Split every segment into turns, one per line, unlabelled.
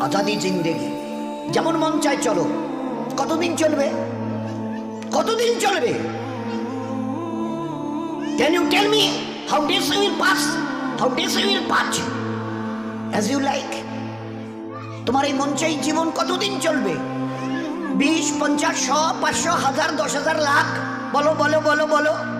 আজাদি জিন্দেগি। যেমন মন চায় চলো। কতদিন চলবে? কতদিন চলবে? Can you tell me how days you will pass how days you will pass as you like তোমার এই মন চাই জীবন কতদিন চলবে? বিশ, পঞ্চাশ, শ, পাঁচশো, হাজার, দশ হাজার লাখ। বলো বলো বলো বলো।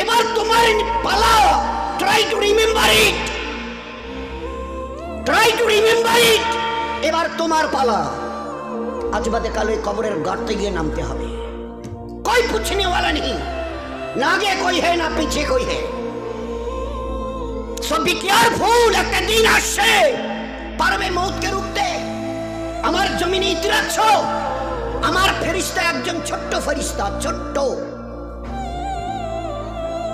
এবার তোমার পালা। Try to remember it try to remember it এবার তোমার পালা। আজ বাদে কালে কবরের গর্তে গিয়ে নামতে হবে। কই পুছনে ওয়ালা নেই? না আগে কই হে, না পিছে কই হে। সো বি কেয়ারফুল একটা দিন আসছে। পারবে মৌতকে রুখতে। আমার জমিনে ইতিরাচ্ছ আমার ফেরিস্তা একজন ছোট্ট ফেরিস্তা, ছোট্ট।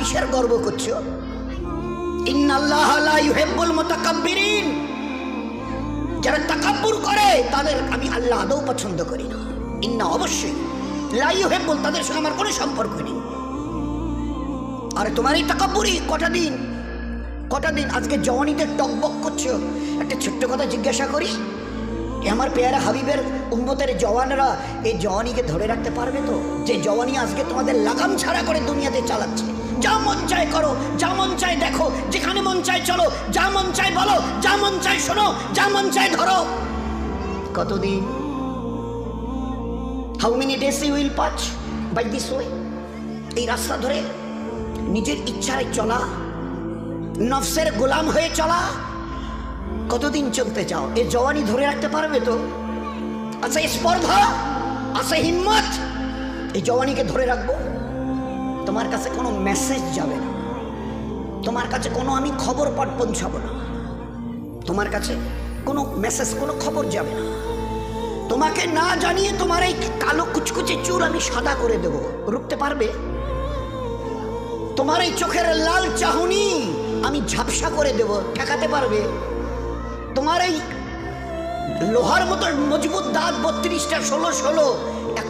কিসের গর্ব করছ? যারা তাকাব্বুর করে, তাদের আমি আল্লাহ আদৌ পছন্দ করি না। ইন্না অবশ্যই। লা ইউহিব্বুল, তাদের সঙ্গে আমার কোনো সম্পর্ক নেই। আরে তোমার এই তাকাব্বুরি কটা দিন? কটা দিন? আজকে জওয়ানিতে টকবক করছ? একটা ছোট্ট কথা জিজ্ঞাসা করি। আমার পেয়ারা হাবিবের উম্মতের জওয়ানরা এই জওয়ানিকে ধরে রাখতে পারবে তো? যে জওয়ানি আজকে তোমাদের লাগাম ছাড়া করে দুনিয়াতে চালাচ্ছে। যা মন চায় করো, যা মন চায় দেখো, যেখানে মন চায় চলো, যা মন চায় বলো, যা মন চায় শোনো, যা মন চায় ধরো। কতদিন? How many days you will pass by this way এই রাস্তা ধরে নিজের ইচ্ছায় চলা, নফসের গোলাম হয়ে চলা, কতদিন চলতে চাও? এ জওয়ানি ধরে রাখতে পারবে তো? আচ্ছা স্পর্ধা, আছে হিম্মত, এই জওয়ানিকে ধরে রাখব। তোমার কাছে কোনো মেসেজ যাবে না। তোমার কাছে কোনো আমি খবর পাঠ পৌঁছাবো না। তোমার কাছে কোনো মেসেজ কোনো খবর যাবে না। তোমাকে না জানিয়ে তোমার এই কালো কুচকুচে চুল আমি সাদা করে দেব। রুখতে পারবে? তোমার এই চোখের লাল চাহনি আমি ঝাপসা করে দেব। ঠেকাতে পারবে? তোমার এই লোহার মতো মজবুত দাঁত বত্রিশটা, ষোলো ষোলো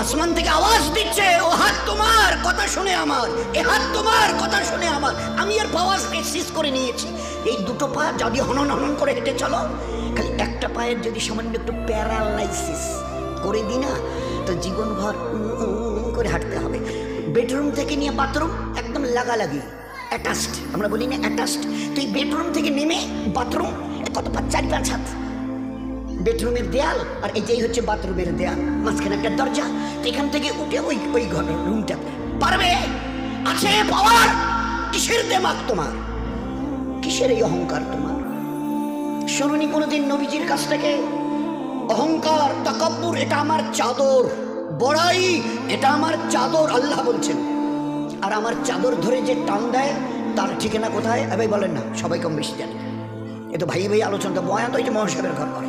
আসমান থেকে আওয়াজ দিচ্ছে, ও হাত তোমার কথা শুনে আমার, এ হাত তোমার কথা শুনে আমার। আমি আর পাওয়াজ শেষ করে নিয়েছি। এই দুটো পা যদি হনন হনন করে হেঁটে চলো, খালি একটা পায়ের যদি সামান্য একটু প্যারালাইসিস করে দিই না, তো জীবনভর করে হাঁটতে হবে। বেডরুম থেকে নিয়ে বাথরুম একদম লাগালাগি। অ্যাটাচড, আমরা বলি না অ্যাটাচড। তো এই বেডরুম থেকে নেমে বাথরুম কত পাঁচ চারি পাঁচ হাত। বেডরুমের দেয়াল, আর এটাই হচ্ছে বাথরুমের দেয়াল। মাঝখানে একটা দরজা, এখান থেকে উঠে ওই ওই ঘর রুমটা পারবে? আছে পাওয়ার কিসের দেমাক তোমার? কিসের এই অহংকার তোমার? শুনুনি কোনোদিন নবীজির কাছ থেকে? অহংকার, তাকাব্বুর, এটা আমার চাদর। বড়াই, এটা আমার চাদর, আল্লাহ বলছেন। আর আমার চাদর ধরে যে টান দেয়, তার ঠিকানা কোথায়? এবার বলেন না, সবাই কম বেশি জানে। এ তো ভাই ভাই আলোচনা বয়ান তো এই যে মহাসাবের ঘর করে।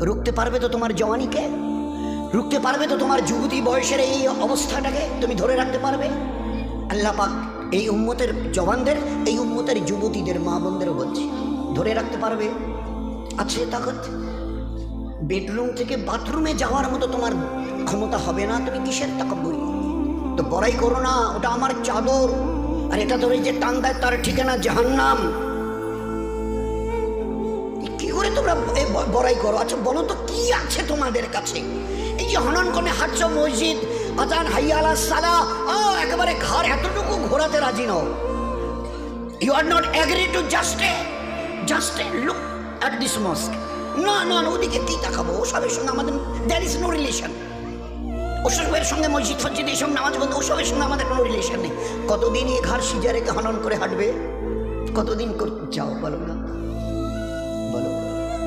রুখতে পারবে তো তোমার জওয়ানিকে? রুখতে পারবে তো তোমার যুবতী বয়সের এই অবস্থাটাকে তুমি ধরে রাখতে পারবে? আল্লাহ পাক এই উম্মতের জওয়ানদের, এই উম্মতের যুবতীদের, মা বোনদেরও বলছি, ধরে রাখতে পারবে। আছে তাকত? বেডরুম থেকে বাথরুমে যাওয়ার মতো তোমার ক্ষমতা হবে না, তুমি কিসের তাকাব্বুরি? তো বড়াই করো না, ওটা আমার চাদর। আর এটা ধরে যে টান দেয় তার ঠিকানা জাহান্নাম। বড়াই করো। আচ্ছা বলো তো, কি আছে তোমাদের কাছে? এই যে হনন করে হাটছ মসজিদ, আজান হাইয়ালা সালা ও একেবারে ঘর এতটুকু ঘোরাতে রাজি নও। You are not agree to just a just a look at this mosque না না না, ওদিকে কি তাকাবো ওসবের সঙ্গে আমাদের দ্যার ইজ নো রিলেশন ওসবের সঙ্গে মসজিদ ফসজিদ এইসব নামাজ বন্ধ, ওসবের সঙ্গে আমাদের কোনো রিলেশন নেই। কতদিন এই ঘর সিজা রেখে হনন করে হাঁটবে? কতদিন চাও বলো না।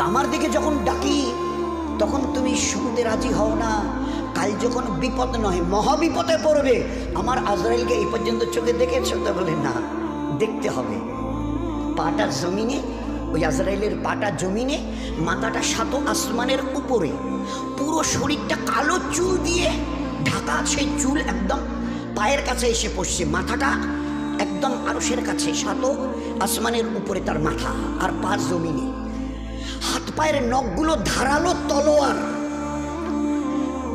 আমার দিকে যখন ডাকি, তখন তুমি শুনতে রাজি হও না। কাল যখন বিপদ নয়, মহাবিপদে পড়বে। আমার আজরাইলকে এই পর্যন্ত চোখে দেখেছ? তো বলে, না, দেখতে হবে। পাটা জমিনে, ওই আজরাইলের পাটা জমিনে, মাথাটা সাত আসমানের উপরে। পুরো শরীরটা কালো চুল দিয়ে ঢাকা সেই চুল একদম পায়ের কাছে এসে পড়ছে। মাথাটা একদম আরসের কাছে, সাত আসমানের উপরে তার মাথা আর পা জমিনে। হাত পায়ের নখগুলো ধারালো তলোয়ার।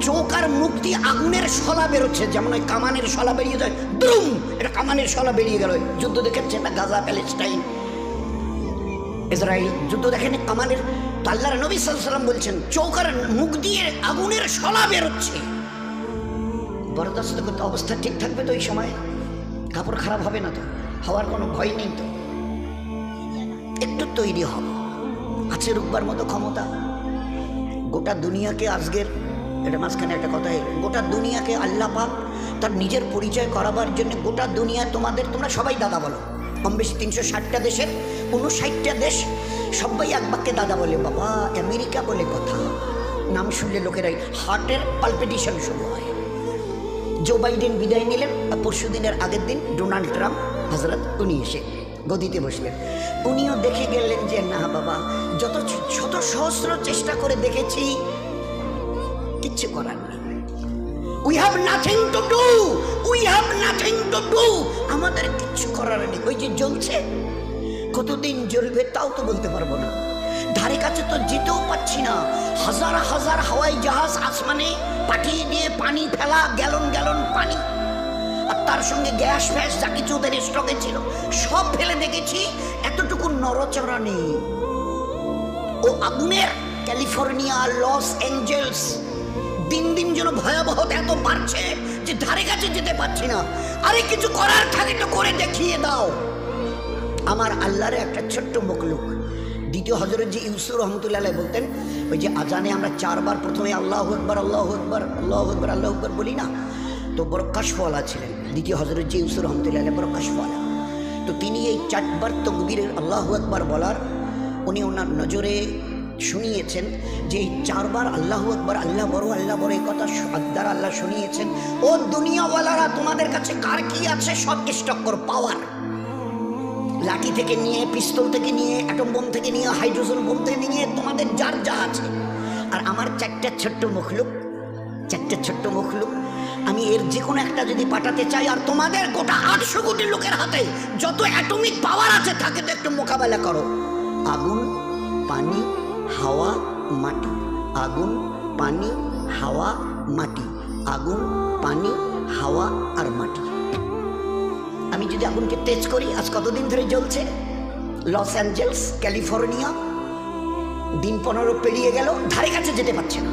চোখ আর মুখ দিয়ে আগুনের শলা বেরোচ্ছে, যেমন ওই কামানের শলা বেরিয়ে যায়, দ্রুম! এটা কামানের শলা বেরিয়ে গেল। যুদ্ধ দেখেছে না গাজা, প্যালেস্টাইন? ইসরায়েল যুদ্ধ দেখেন কামানের আল্লাহর নবী সাল্লাম বলছেন, চোখ আর মুখ দিয়ে আগুনের শলা বেরোচ্ছে। বরদাস্ত করতে অবস্থা ঠিক থাকবে তো এই সময়? কাপড় খারাপ হবে না তো? হওয়ার কোনো ভয় নেই তো? একটু তৈরি হব আছে রুকবার মতো ক্ষমতা। গোটা দুনিয়াকে আজকের এটা মাঝখানে একটা কথা গোটা দুনিয়াকে আল্লাহ পাক তার নিজের পরিচয় করাবার জন্য গোটা দুনিয়া তোমাদের, তোমরা সবাই দাদা বলো। কম বেশি তিনশো ষাটটা দেশের, উনষাটটা দেশ সবাই এক বাক্যে দাদা বলে, বাবা, আমেরিকা বলে কথা। নাম শুনলে লোকেরাই, হার্টের পালপিটিশন শুরু হয়। জো বাইডেন বিদায় নিলেন, আর পরশু দিনের আগের দিন ডোনাল্ড ট্রাম্প হজরত উনি এসে গদিতে বসলেন। উনিও দেখে গেলেন যে, না, বাবা শত সহস্র চেষ্টা করে দেখেছি, কিচ্ছু করার নেই। We have nothing to do we have nothing to do আমাদের কিচ্ছু করার নেই। ওই যে জ্বলছে, কতদিন জ্বলবে তাও তো বলতে পারব না। ধারে কাছে তো যেতেও পাচ্ছি না। হাজার হাজার হাওয়াই জাহাজ আসমানে পাঠিয়ে দিয়ে পানি ফেলা, গ্যালন গ্যালন পানি। আর তার সঙ্গে গ্যাস ফ্যাস যা কিছু ওদের স্টকে ছিল, সব ফেলে দেখেছি। এতটুকু নরচড়া নেই। ও আগুনের ক্যালিফোর্নিয়া, লস অ্যাঞ্জেলস। দিন দিন যেন ভয়াবহ এত বাড়ছে যে ধারে কাছে যেতে পারছি না। আরে কিছু করার থাকে তো করে দেখিয়ে দাও। আমার আল্লাহর একটা ছোট্ট মকলুক দ্বিতীয় হজরত যে ইউসুর রহমতুল্লাহ বলতেন, ওই যে আজানে আমরা চারবার প্রথমে আল্লাহ আকবর আল্লাহ আকবর আল্লাহ আকবর আল্লাহ আকবর বলি না, তো বড় কাশফওয়ালা ছিলেন। দ্বিতীয় হজরত যে ইউসুর রহমতুল্লাহ কাশফওয়ালা। তো তিনি এই চারবার তকবীরের আল্লাহ আকবর বলার উনি ওনার নজরে শুনিয়েছেন, যে এই চারবার আল্লাহ আকবর, আল্লাহ বড় আল্লাহ বড়, এই কথা আদার আল্লাহ শুনিয়েছেন, ও দুনিয়াওয়ালারা, তোমাদের কাছে কার কি আছে? সব স্টক করো পাওয়ার লাঠি থেকে নিয়ে পিস্তল থেকে নিয়ে অ্যাটম বোম থেকে নিয়ে হাইড্রোজেন বোম থেকে নিয়ে, তোমাদের যার যা আছে। আর আমার চারটা ছোট্ট মুখলুক, চারটে ছোট্ট মুখলুক, আমি এর যে কোনো একটা যদি পাঠাতে চাই, আর তোমাদের গোটা আটশো কোটি লোকের হাতে যত অ্যাটমিক পাওয়ার আছে, তাকে তো একটু মোকাবেলা করো। আগুন, পানি, হাওয়া, মাটি। আগুন, পানি, হাওয়া, মাটি। আগুন, পানি, হাওয়া আর মাটি। আমি যদি আগুনকে তেজ করি, আজ কতদিন ধরে জ্বলছে? Los Angeles, California. দিন পনেরো পেরিয়ে গেল, ধারে কাছে যেতে পারছে না।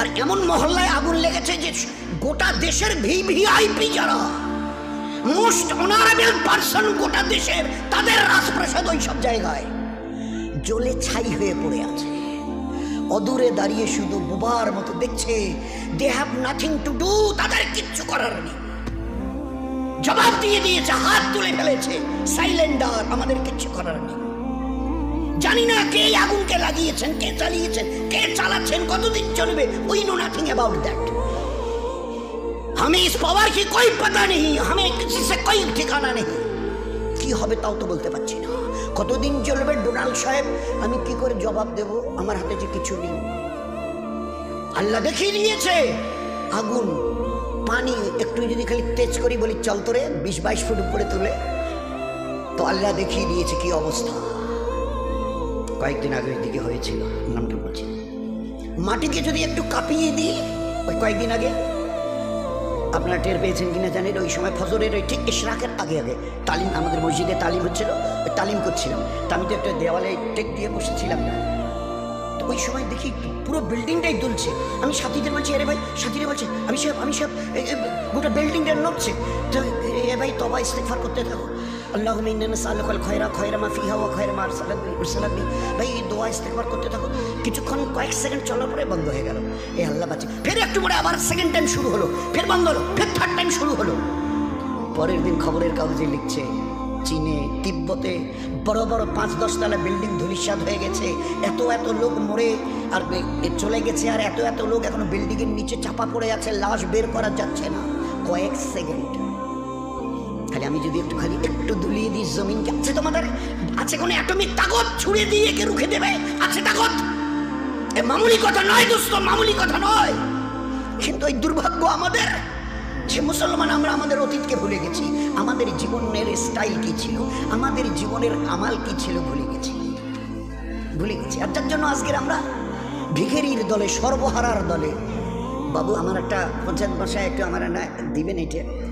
আর এমন মহল্লায় আগুন লেগেছে যে গোটা দেশের ভিভিআইপি যারা, মোস্ট অনারেবল পার্সন গোটা দেশের, তাদের রাজপ্রাসাদ ওই সব জায়গায়। জ্বলে ছাই হয়ে পড়ে আছে অদূরে দাঁড়িয়ে শুধু বোবার মতো দেখছে they have nothing to do তাদের কিচ্ছু করার নেই জবাব দিয়ে দিয়েছে হাত তুলে ফেলেছে সাইলেন্ডার আমাদের কিচ্ছু করার নেই জানি না কে এই আগুনকে লাগিয়েছেন কে চালিয়েছেন কে চালাচ্ছেন কতদিন চলবে we know nothing about that हमें इस पावर की कोई पता नहीं हमें किसी से कोई ठिकाना नहीं কি হবে তাও তো বলতে পারছি না। কতদিন চলবে ডোনাল্ড সাহেব? আমি কি করে জবাব দেব? আমার হাতে যে কিছু নেই। আল্লাহ দেখিয়ে দিয়েছে। আগুন, পানি, একটু যদি খালি তেজ করি বলি, চল তোরে বিশ বাইশ ফুট উপরে তুলে। তো আল্লাহ দেখিয়ে দিয়েছে কি অবস্থা। কয়েকদিন আগে দিকে হয়েছিল, নামটা বলছি। মাটিকে যদি একটু কাঁপিয়ে দিই, ওই কয়েকদিন আগে আপনারা টের পেয়েছেন কিনা জানেন? ওই সময় ফজরের ওই ঠিক ইশরাকের আগে আগে তালিম, আমাদের মসজিদে তালিম হচ্ছিল তালিম করছিলাম। তা আমি তো একটা দেওয়ালে টেক দিয়ে বসেছিলাম না। তো ওই সময় দেখি পুরো বিল্ডিংটাই দুলছে। আমি সাথীদের বলছি, আরে ভাই, সাথীরা বলছে, আমি সব আমি সব গোটা বিল্ডিংটা নড়ছে। তো, এ ভাই, তবা ইস্তেফার করতে থাকো। আল্লাহ সালুকাল খয়রা খয়রা মা ফিহা ওয়া খয়রা মা সালাবি ভাই, এই দোয়া ইস্তেকফার করতে থাকো। কিছুক্ষণ, কয়েক সেকেন্ড চলার পরে বন্ধ হয়ে গেল। এই আল্লাহ বাঁচে। ফের একটু পরে আবার সেকেন্ড টাইম শুরু হলো। ফের বন্ধ হলো। ফের থার্ড টাইম শুরু হলো। পরের দিন খবরের কাগজে লিখছে, চীনে, তিব্বতে বড় বড় পাঁচ দশতলা বিল্ডিং ধূলিসাৎ হয়ে গেছে। এত এত লোক মরে, আর চলে গেছে, আর এত এত লোক এখন বিল্ডিংয়ের নিচে চাপা পড়ে আছে। লাশ বের করা যাচ্ছে না। কয়েক সেকেন্ড। খালি আমি যদি একটু খালি একটু দুলিয়ে দিই জমিনকে, আছে তোমাদের? আছে কোনো অ্যাটমিক তাকত? ছুড়ে দিয়ে একে রুখে দেবে? আছে তাকত? এ মামুলি কথা নয় দোস্ত, মামুলি কথা নয়। কিন্তু এই দুর্ভাগ্য আমাদের যে মুসলমান আমরা আমাদের অতীতকে ভুলে গেছি, আমাদের জীবনের স্টাইল কি ছিল, আমাদের জীবনের আমাল কি ছিল ভুলে গেছি। ভুলে গেছি। আর যার জন্য আজকের আমরা ভিখেরির দলে, সর্বহারার দলে, বাবু, আমার একটা পঞ্চায়েত ভাষায় একটু আমার দিবেন এটা?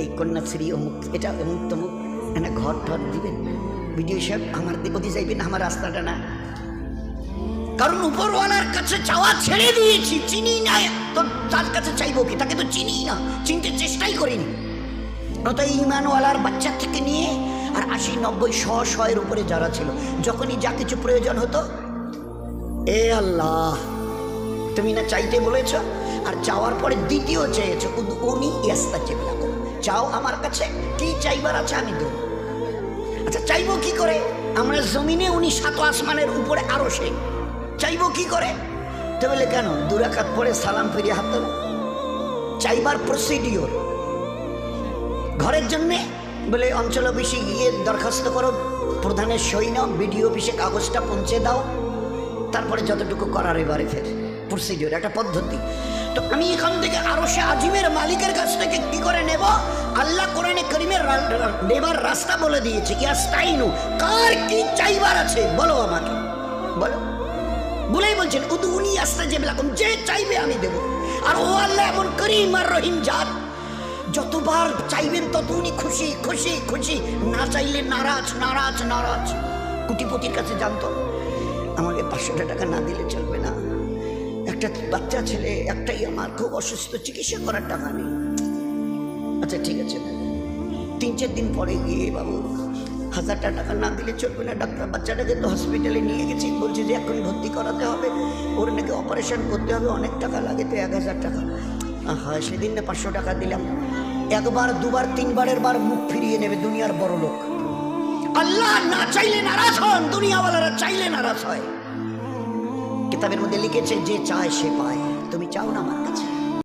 এই কন্যাশ্রী অমুক, এটা অমুক তমুক, না ঘর টর দিবেন। ভিডিও সাহেব, আমার দিবতি যাইবেন আমার রাস্তাটা না। কারণ উপরওয়ালার কাছে চাওয়া ছেড়ে দিয়েছি, চিনি না, তো তার কাছে চাইব কি? তাকে তো চিনি না, চিনতে চেষ্টাই করিনি। তো ইমানওয়ালার বাচ্চা থেকে নিয়ে আর আশি, নব্বই, শ শয়ের উপরে যারা ছিল, যখনই যা কিছু প্রয়োজন হতো, এ আল্লাহ, তুমি না চাইতে বলেছ, আর চাওয়ার পরে দ্বিতীয় চেয়েছো উনি ইয়াস্তা চেপলা চাও আমার কাছে, কি চাইবার আছে আমি দেব। আচ্ছা চাইব কি করে? আমরা জমিনে উনি সাত আসমানের উপরে আরও সে চাইব কি করে? তো বলে, কেন? দুরাকাত পরে সালাম ফিরিয়ে হাত দেবো। চাইবার প্রসিডিওর ঘরের জন্যে? বলে, অঞ্চল অফিসে গিয়ে দরখাস্ত করো। প্রধানের সই নাও, বিডিও অফিসে কাগজটা পৌঁছে দাও। তারপরে যতটুকু করার এবারে ফের। প্রসিডিওর একটা পদ্ধতি। তো আমি এখান থেকে আরও সে আজিমের মালিকের কাছ থেকে কি করে নেব? আল্লাহ কোরআনে করিমের নেবার রাস্তা বলে দিয়েছে কি ইয়াস্তাইনু, কার কি চাইবার আছে? বলো আমাকে। বলো। বলেই বলছেন উদু উনি আসতে যে যে চাইবে আমি দেব। আর ও আল্লাহ এমন করিম আর রহিম জাত। যতবার চাইবেন তত উনি খুশি খুশি খুশি। না চাইলে নারাজ নারাজ নারাজ। কুটিপতির কাছে জানতো, আমাকে পাঁচশোটা টাকা না দিলে চলবে না। একটা বাচ্চা ছেলে, একটাই আমার খুব অসুস্থ, চিকিৎসা করার টাকা নেই। আচ্ছা ঠিক আছে। তিন, চার দিন পরে গিয়ে বাবু, হাজারটা টাকা না দিলে চলবে না। ডাক্তার বাচ্চাটাকে তো হসপিটালে নিয়ে গেছি। বলছে যে এখন ভর্তি করাতে হবে। ওর নাকি অপারেশন করতে হবে। অনেক টাকা লাগে তো, এক হাজার টাকা। হ্যাঁ সেদিন না পাঁচশো টাকা দিলাম। একবার, দুবার, তিনবারের বার মুখ ফিরিয়ে নেবে দুনিয়ার বড় লোক আল্লাহ না চাইলে নারাজ হন, দুনিয়াওয়ালারা চাইলে নারাজ হয়। কিতাবের মধ্যে লিখেছে যে চায় সে পায়। তুমি চাও না আমার কাছে?